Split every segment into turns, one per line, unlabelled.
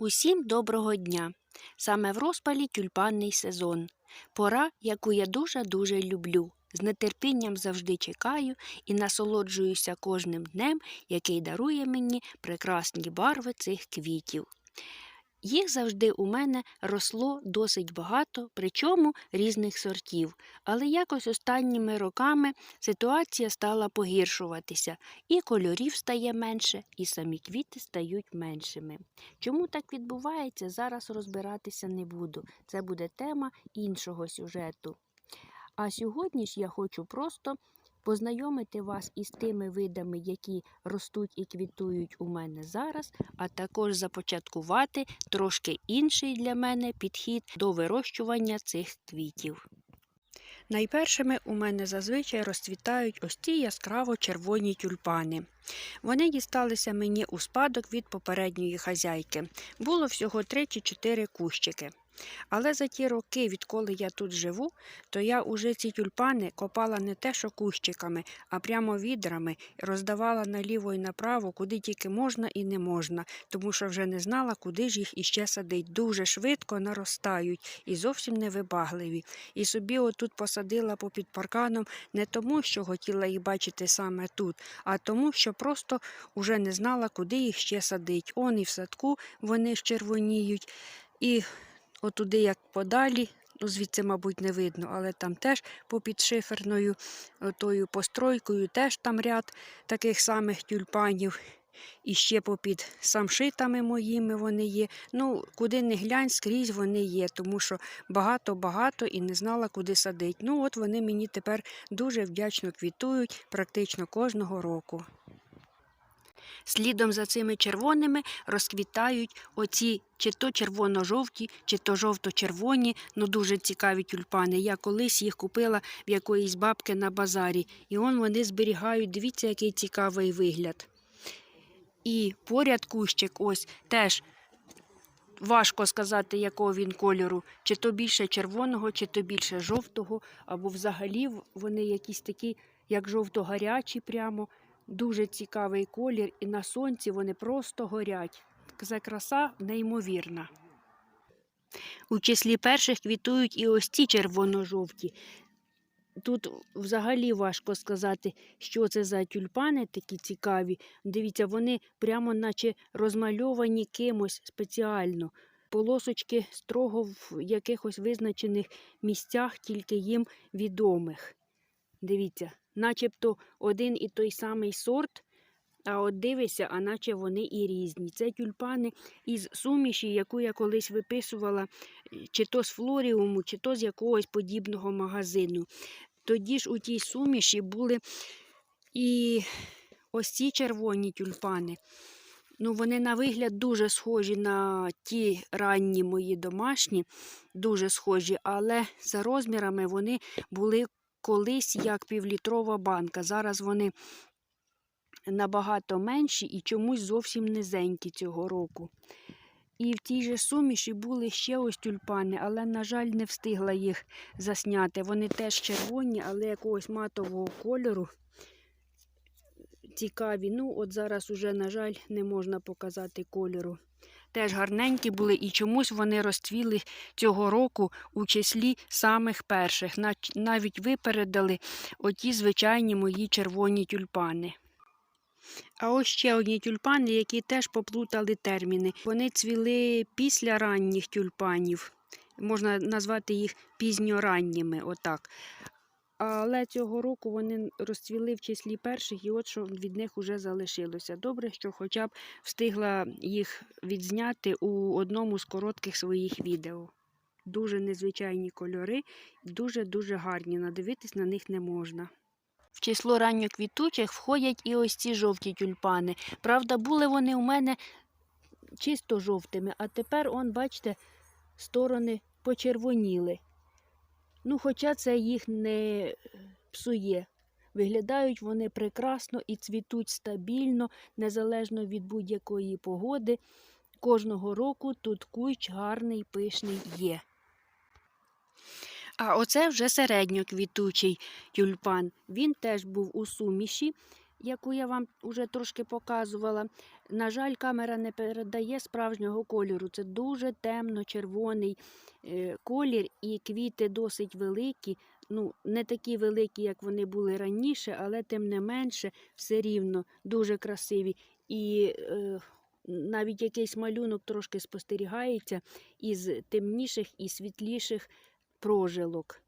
Усім доброго дня! Саме в розпалі тюльпанний сезон. Пора, яку я дуже-дуже люблю. З нетерпінням завжди чекаю і насолоджуюся кожним днем, який дарує мені прекрасні барви цих квітів. Їх завжди у мене росло досить багато, причому різних сортів. Але якось останніми роками ситуація стала погіршуватися, і кольорів стає менше, і самі квіти стають меншими. Чому так відбувається, зараз розбиратися не буду. Це буде тема іншого сюжету. А сьогодні ж я хочу просто познайомити вас із тими видами, які ростуть і квітують у мене зараз, а також започаткувати трошки інший для мене підхід до вирощування цих квітів. Найпершими у мене зазвичай розцвітають ось ці яскраво червоні тюльпани. Вони дісталися мені у спадок від попередньої хазяйки. Було всього 3 чи 4 кущики. Але за ті роки, відколи я тут живу, то я уже ці тюльпани копала не те, що кущиками, а прямо відрами, роздавала наліво і направо, куди тільки можна і не можна, тому що вже не знала, куди ж їх іще садить. Дуже швидко наростають і зовсім невибагливі. І собі отут посадила попід парканом не тому, що хотіла їх бачити саме тут, а тому, що просто уже не знала, куди їх ще садить. Он і в садку вони ж червоніють. І отуди, як подалі, ну звідси, мабуть, не видно, але там теж попід шиферною тою постройкою, теж там ряд таких самих тюльпанів. І ще попід самшитами моїми вони є. Ну, куди не глянь, скрізь вони є, тому що багато-багато і не знала, куди садить. Ну, от вони мені тепер дуже вдячно квітують практично кожного року. Слідом за цими червоними розквітають оці чи то червоно-жовті, чи то жовто-червоні, ну дуже цікаві тюльпани. Я колись їх купила в якоїсь бабки на базарі. І он вони зберігають. Дивіться, який цікавий вигляд. І поряд кущик ось теж. Важко сказати, якого він кольору, чи то більше червоного, чи то більше жовтого, або взагалі вони якісь такі, як жовто-гарячі прямо. Дуже цікавий колір, і на сонці вони просто горять. Це краса неймовірна. У числі перших квітують і ось ці червоно-жовті. Тут взагалі важко сказати, що це за тюльпани такі цікаві. Дивіться, вони прямо наче розмальовані кимось спеціально. Полосочки строго в якихось визначених місцях, тільки їм відомих. Дивіться, начебто один і той самий сорт, а от дивишся, а наче вони і різні. Це тюльпани із суміші, яку я колись виписувала, чи то з флоріуму, чи то з якогось подібного магазину. Тоді ж у тій суміші були і ось ці червоні тюльпани. Ну, Вони на вигляд дуже схожі на ті ранні мої домашні, дуже схожі, але за розмірами вони були колись як півлітрова банка. Зараз вони набагато менші і чомусь зовсім низенькі цього року. І в тій же суміші були ще ось тюльпани, але, на жаль, не встигла їх засняти. Вони теж червоні, але якогось матового кольору. Цікаві. Ну, от зараз уже, на жаль, не можна показати кольору. Теж гарненькі були, і чомусь вони розцвіли цього року у числі самих перших. Навіть випередили оті звичайні мої червоні тюльпани. А ось ще одні тюльпани, які теж поплутали терміни. Вони цвіли після ранніх тюльпанів. Можна назвати їх пізньоранніми, отак. Але цього року вони розцвіли в числі перших, і от що від них вже залишилося. Добре, що хоча б встигла їх відзняти у одному з коротких своїх відео. Дуже незвичайні кольори, дуже-дуже гарні. Надивитись на них не можна. В число ранньоквітучих входять і ось ці жовті тюльпани. Правда, були вони у мене чисто жовтими, а тепер, он, бачите, сторони почервоніли. Ну, хоча це їх не псує. Виглядають вони прекрасно і цвітуть стабільно, незалежно від будь-якої погоди. Кожного року тут кущ гарний, пишний є. А оце вже середньоквітучий тюльпан. Він теж був у суміші яку я вам вже трошки показувала. На жаль, камера не передає справжнього кольору. Це дуже темно-червоний е, колір, і квіти досить великі. Ну, не такі великі, як вони були раніше, але тим не менше, все рівно дуже красиві. І е, навіть якийсь малюнок трошки спостерігається із темніших і світліших прожилок.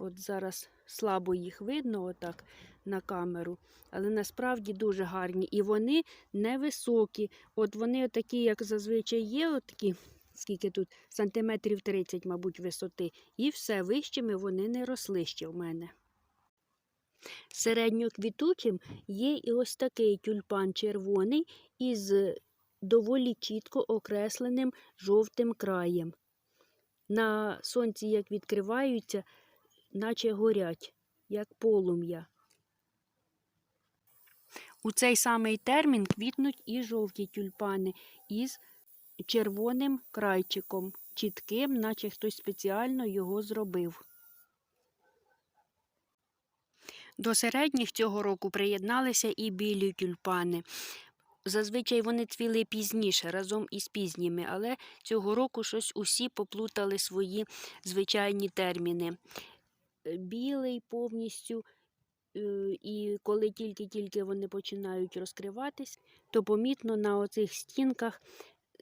От зараз слабо їх видно отак на камеру, але насправді дуже гарні. І вони невисокі. От вони такі, як зазвичай є, от такі, скільки тут, сантиметрів 30, мабуть, висоти. І все, вищими вони не росли ще в мене. Середньоквітучим є і ось такий тюльпан червоний із доволі чітко окресленим жовтим краєм. На сонці, як відкриваються, наче горять, як полум'я. У цей самий термін квітнуть і жовті тюльпани із червоним крайчиком, чітким, наче хтось спеціально його зробив. До середніх цього року приєдналися і білі тюльпани. Зазвичай вони цвіли пізніше разом із пізніми, але цього року щось усі поплутали свої звичайні терміни. Е, Білий повністю, е, і коли тільки-тільки вони починають розкриватись, то помітно на оцих стінках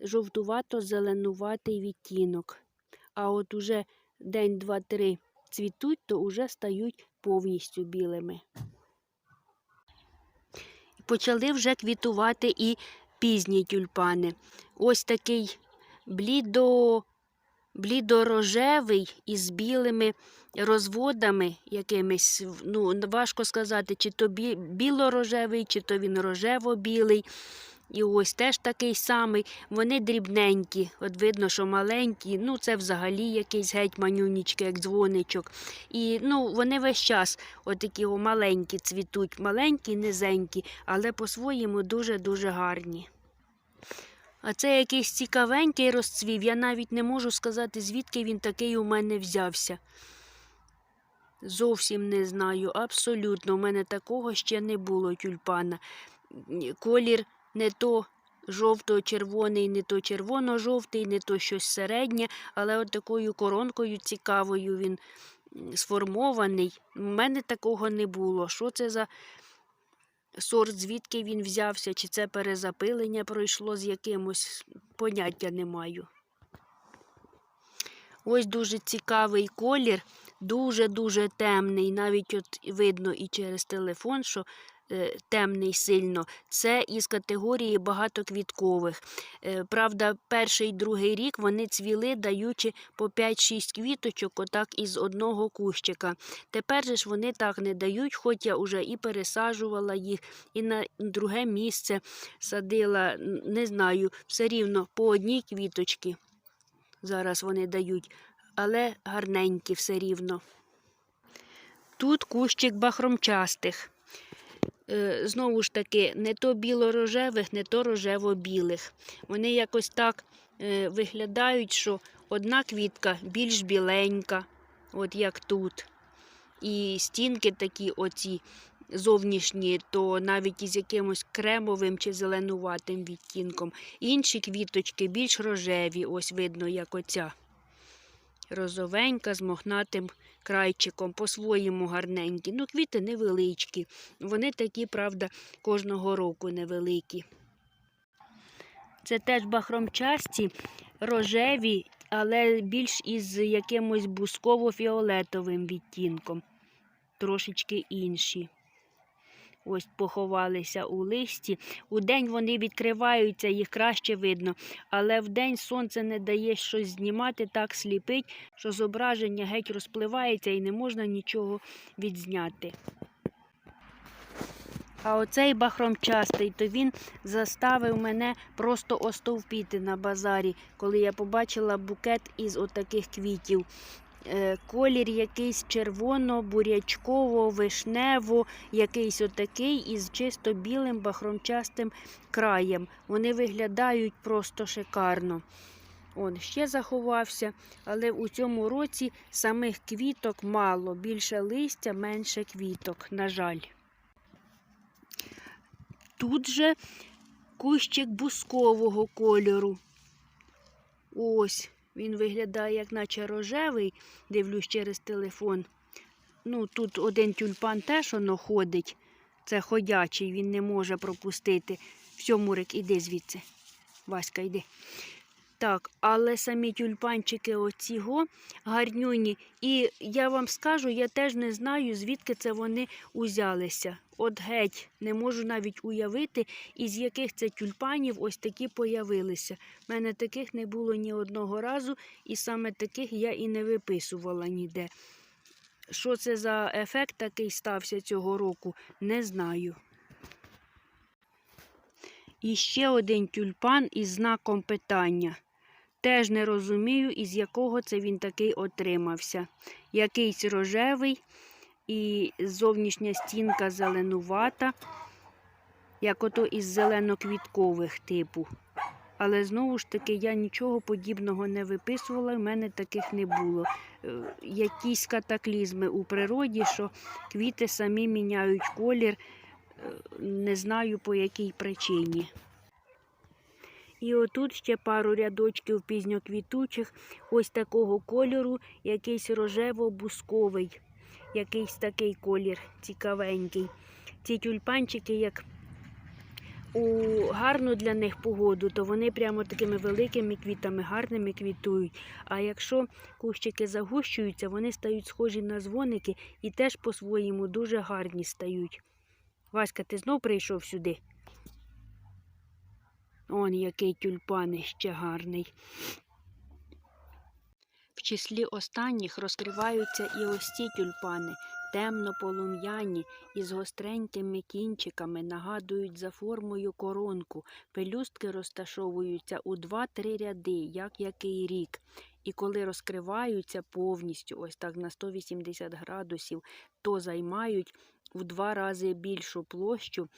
жовтувато-зеленуватий відтінок. А от уже день, два, три цвітуть, то вже стають повністю білими. Почали вже квітувати і пізні тюльпани. Ось такий блідо, блідорожевий із білими розводами якимись. Ну, важко сказати, чи то бі- білорожевий, чи то він рожево-білий. І ось теж такий самий. Вони дрібненькі. От видно, що маленькі. Ну, це взагалі якийсь геть манюнічки, як дзвоничок. І ну, вони весь час отакі о, маленькі цвітуть, маленькі, низенькі, але по-своєму дуже-дуже гарні. А це якийсь цікавенький розцвів. Я навіть не можу сказати, звідки він такий у мене взявся. Зовсім не знаю, абсолютно. У мене такого ще не було тюльпана. Колір не то жовто-червоний, не то червоно-жовтий, не то щось середнє, але от такою коронкою цікавою він сформований. У мене такого не було. Що це за сорт, звідки він взявся, чи це перезапилення пройшло з якимось, поняття не маю. Ось дуже цікавий колір, дуже-дуже темний. Навіть от видно і через телефон, що темний сильно. Це із категорії багатоквіткових. Е, правда, перший другий рік вони цвіли, даючи по 5-6 квіточок, отак із одного кущика. Тепер же ж вони так не дають, хоч я вже і пересаджувала їх, і на друге місце садила, не знаю, все рівно по одній квіточці. Зараз вони дають, але гарненькі все рівно. Тут кущик бахромчастих. Е, Знову ж таки, не то біло-рожевих, не то рожево-білих. Вони якось так е, виглядають, що одна квітка більш біленька, от як тут. І стінки такі оці зовнішні, то навіть із якимось кремовим чи зеленуватим відтінком. Інші квіточки більш рожеві, ось видно, як оця. Розовенька з мохнатим крайчиком, по-своєму гарненькі. Ну, квіти невеличкі. Вони такі, правда, кожного року невеликі. Це теж бахромчасті, рожеві, але більш із якимось бусково-фіолетовим відтінком. Трошечки інші. Ось поховалися у листі. Удень вони відкриваються, їх краще видно, але вдень сонце не дає щось знімати, так сліпить, що зображення геть розпливається і не можна нічого відзняти. А оцей бахромчастий, то він заставив мене просто остовпіти на базарі, коли я побачила букет із отаких квітів. Е, Колір якийсь червоно-бурячково, вишнево, якийсь отакий із чисто білим бахромчастим краєм. Вони виглядають просто шикарно. Он ще заховався, але у цьому році самих квіток мало, більше листя, менше квіток, на жаль. тут же кущик бускового кольору. Ось, він виглядає, як наче рожевий, дивлюсь через телефон. Ну, тут один тюльпан теж воно ходить. Це ходячий, він не може пропустити. Все, Мурик, іди звідси. Васька, йди. Так, але самі тюльпанчики оціго гарнюні. І я вам скажу, я теж не знаю, звідки це вони узялися. От геть, не можу навіть уявити, із яких це тюльпанів ось такі появилися. У мене таких не було ні одного разу, і саме таких я і не виписувала ніде. Що це за ефект такий стався цього року, не знаю. І ще один тюльпан із знаком питання. Теж не розумію, із якого це він такий отримався. Якийсь рожевий і зовнішня стінка зеленувата, як ото із зеленоквіткових типу. Але знову ж таки я нічого подібного не виписувала, в мене таких не було. Е, Якісь катаклізми у природі, що квіти самі міняють колір, е, не знаю по якій причині. І отут ще пару рядочків пізньоквітучих, ось такого кольору, якийсь рожево-бусковий, якийсь такий колір цікавенький. Ці тюльпанчики, як у гарну для них погоду, то вони прямо такими великими квітами, гарними квітують. А якщо кущики загущуються, вони стають схожі на дзвоники і теж по-своєму дуже гарні стають. Васька, ти знов прийшов сюди? Он який тюльпан ще гарний. В числі останніх розкриваються і ось ці тюльпани, темно-полум'яні, із гостренькими кінчиками, нагадують за формою коронку. Пелюстки розташовуються у 2-3 ряди, як який рік. І коли розкриваються повністю, ось так на 180 градусів, то займають в два рази більшу площу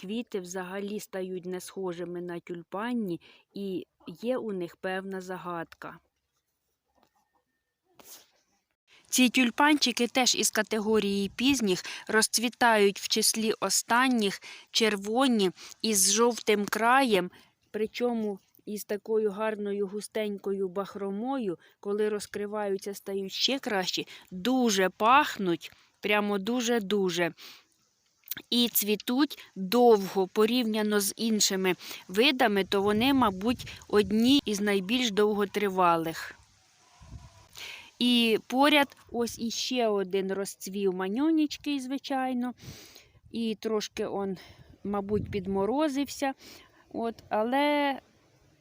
квіти взагалі стають не схожими на тюльпанні, і є у них певна загадка. Ці тюльпанчики теж із категорії пізніх розцвітають в числі останніх червоні із жовтим краєм, причому із такою гарною густенькою бахромою, коли розкриваються, стають ще кращі, дуже пахнуть, прямо дуже-дуже і цвітуть довго порівняно з іншими видами, то вони, мабуть, одні із найбільш довготривалих. І поряд ось іще один розцвів манюнічкий, звичайно, і трошки он, мабуть, підморозився. От, Але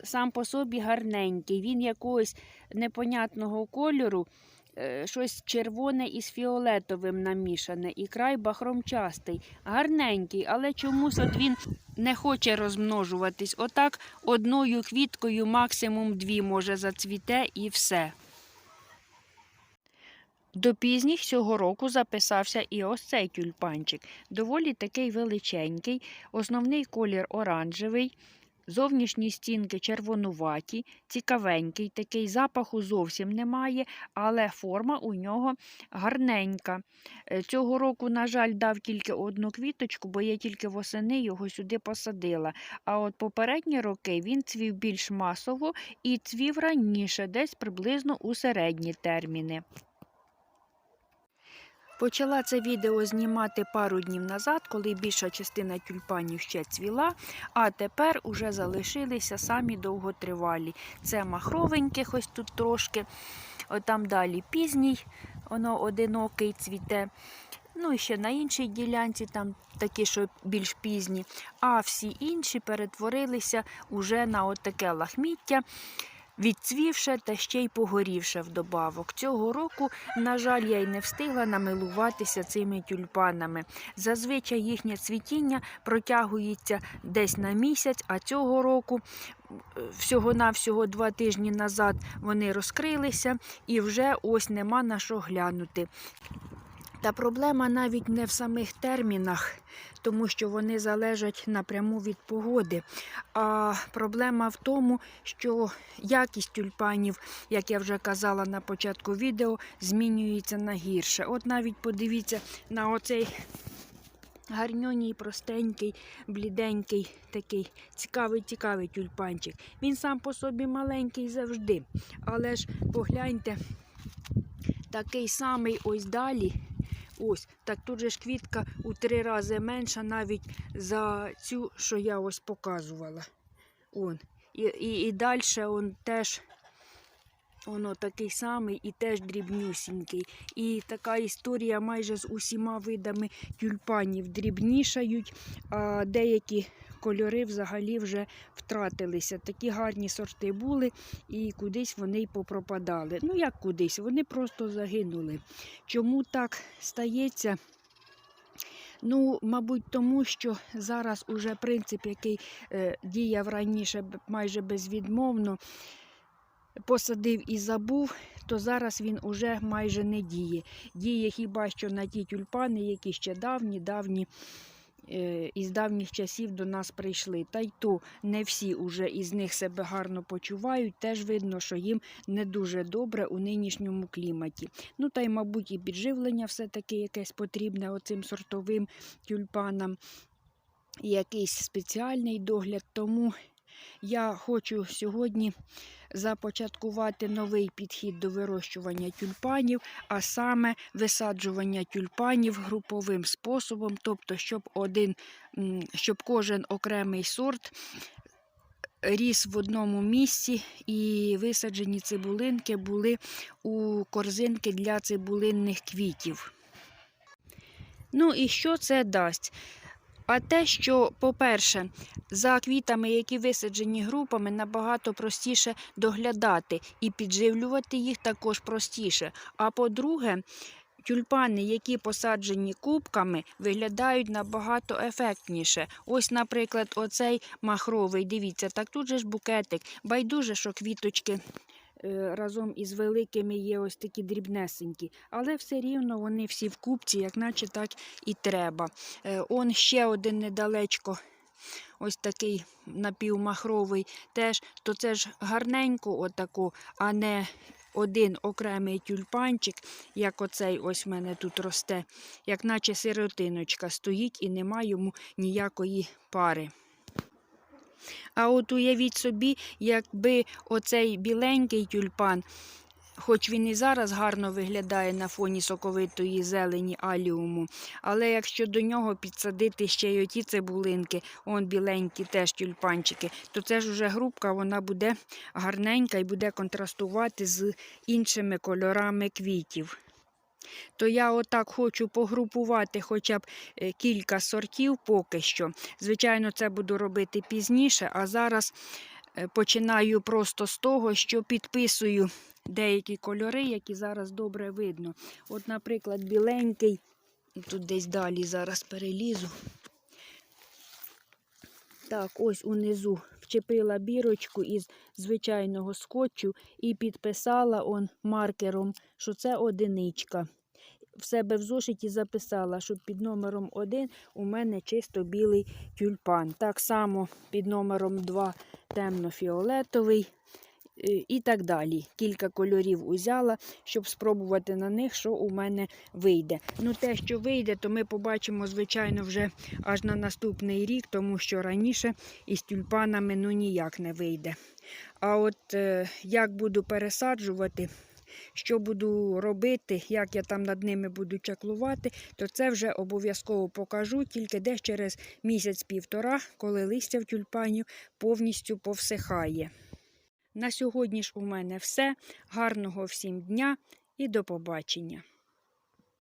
сам по собі гарненький. Він якогось непонятного кольору, щось червоне із фіолетовим намішане, і край бахромчастий, гарненький, але чомусь от він не хоче розмножуватись. Отак одною квіткою, максимум дві, може, зацвіте і все. До пізніх цього року записався і ось цей тюльпанчик. Доволі такий величенький, основний колір оранжевий, зовнішні стінки червонуваті, цікавенький, такий запаху зовсім немає, але форма у нього гарненька. Е, Цього року, на жаль, дав тільки одну квіточку, бо я тільки восени його сюди посадила. А от попередні роки він цвів більш масово і цвів раніше, десь приблизно у середні терміни. Почала це відео знімати пару днів назад, коли більша частина тюльпанів ще цвіла, а тепер уже залишилися самі довготривалі. Це махровеньких ось тут трошки, там далі пізній, воно одинокий цвіте. Ну і ще на іншій ділянці, там такі, що більш пізні, а всі інші перетворилися уже на отаке лахміття відцвівше та ще й погорівше вдобавок. Цього року, на жаль, я й не встигла намилуватися цими тюльпанами. Зазвичай їхнє цвітіння протягується десь на місяць, а цього року. Всього-навсього два тижні назад вони розкрилися і вже ось нема на що глянути. Та проблема навіть не в самих термінах, тому що вони залежать напряму від погоди. А проблема в тому, що якість тюльпанів, як я вже казала на початку відео, змінюється на гірше. От навіть подивіться на оцей Гарньоній, простенький, бліденький, такий цікавий, цікавий тюльпанчик. Він сам по собі маленький завжди. Але ж погляньте, такий самий ось далі. Ось, так тут же ж квітка у три рази менша навіть за цю, що я ось показувала. Он. І, і, і далі он теж воно такий самий і теж дрібнюсінький. І така історія майже з усіма видами тюльпанів дрібнішають, а деякі кольори взагалі вже втратилися. Такі гарні сорти були, і кудись вони й попропадали. Ну як кудись, вони просто загинули. Чому так стається? Ну, мабуть, тому що зараз уже принцип, який е, діяв раніше майже безвідмовно, посадив і забув, то зараз він уже майже не діє. Діє хіба що на ті тюльпани, які ще давні, давні. е, Із давніх часів до нас прийшли. Та й то не всі уже із них себе гарно почувають. Теж видно, що їм не дуже добре у нинішньому кліматі. Ну та й, мабуть, і підживлення все-таки якесь потрібне оцим сортовим тюльпанам, якийсь спеціальний догляд. Тому я хочу сьогодні започаткувати новий підхід до вирощування тюльпанів, а саме висаджування тюльпанів груповим способом, тобто, щоб один, щоб кожен окремий сорт ріс в одному місці і висаджені цибулинки були у корзинки для цибулинних квітів. Ну і що це дасть? А те, що, по-перше, за квітами, які висаджені групами, набагато простіше доглядати і підживлювати їх також простіше. А по-друге, тюльпани, які посаджені кубками, виглядають набагато ефектніше. Ось, наприклад, оцей махровий, дивіться, так тут же ж букетик. Байдуже, що квіточки разом із великими є ось такі дрібнесенькі, але все рівно вони всі в купці, як наче так і треба. Е, Он ще один недалечко. Ось такий напівмахровий теж, то це ж гарненько отако, а не один окремий тюльпанчик, як оцей ось в мене тут росте, як наче сиротиночка стоїть і нема йому ніякої пари. А от уявіть собі, якби оцей біленький тюльпан, хоч він і зараз гарно виглядає на фоні соковитої зелені аліуму, але якщо до нього підсадити ще й оті цибулинки, он біленькі теж тюльпанчики, то це ж уже грубка, вона буде гарненька і буде контрастувати з іншими кольорами квітів. То я отак хочу погрупувати хоча б е, кілька сортів поки що. Звичайно, це буду робити пізніше, а зараз е, починаю просто з того, що підписую деякі кольори, які зараз добре видно. От, наприклад, біленький, тут десь далі зараз перелізу. Так, ось унизу вчепила бірочку із звичайного скотчу і підписала он маркером, що це одиничка. В себе в зошиті записала, що під номером 1 у мене чисто білий тюльпан. Так само під номером 2 темно-фіолетовий і так далі. Кілька кольорів узяла, щоб спробувати на них, що у мене вийде. Ну, те, що вийде, то ми побачимо, звичайно, вже аж на наступний рік, тому що раніше із тюльпанами ну ніяк не вийде. А от е, як буду пересаджувати, що буду робити, як я там над ними буду чаклувати, то це вже обов'язково покажу тільки десь через місяць-півтора, коли листя в тюльпанів повністю повсихає. На сьогодні ж у мене все. Гарного всім дня і до побачення!